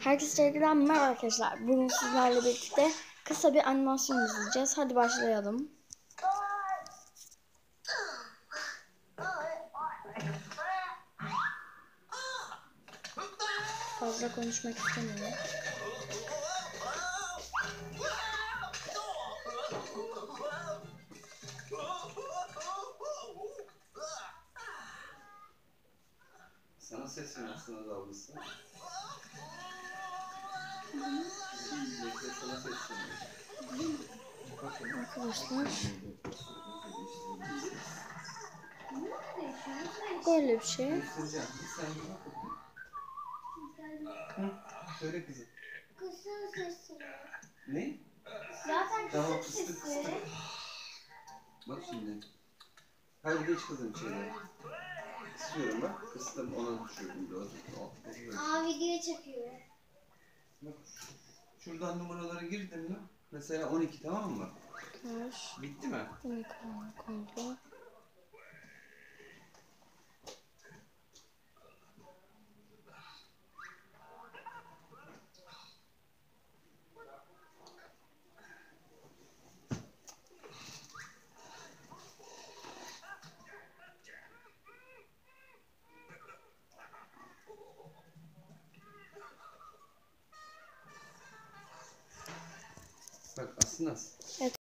Herkese tekrardan merhaba arkadaşlar. Bugün sizlerle birlikte kısa bir animasyon izleyeceğiz. Hadi başlayalım. Fazla konuşmak istemiyorum. Sana sesleniyor aslında dalgısı. Arkadaşlar böyle bir şey. Söyle kızım. Kısır sesi. Ne? Zaten Tamam kısır sesi. Bak şimdi. Hadi geç kızım içeri. Kısıyorum bak. Kıstım ona. Doğru. Doğru. Aa video çekiyor. Bak. Şuradan numaraları girdim mi? Mesela 12 tamam mı? Kaş, Bitti mi? ekran kontrol. Bak aslında Evet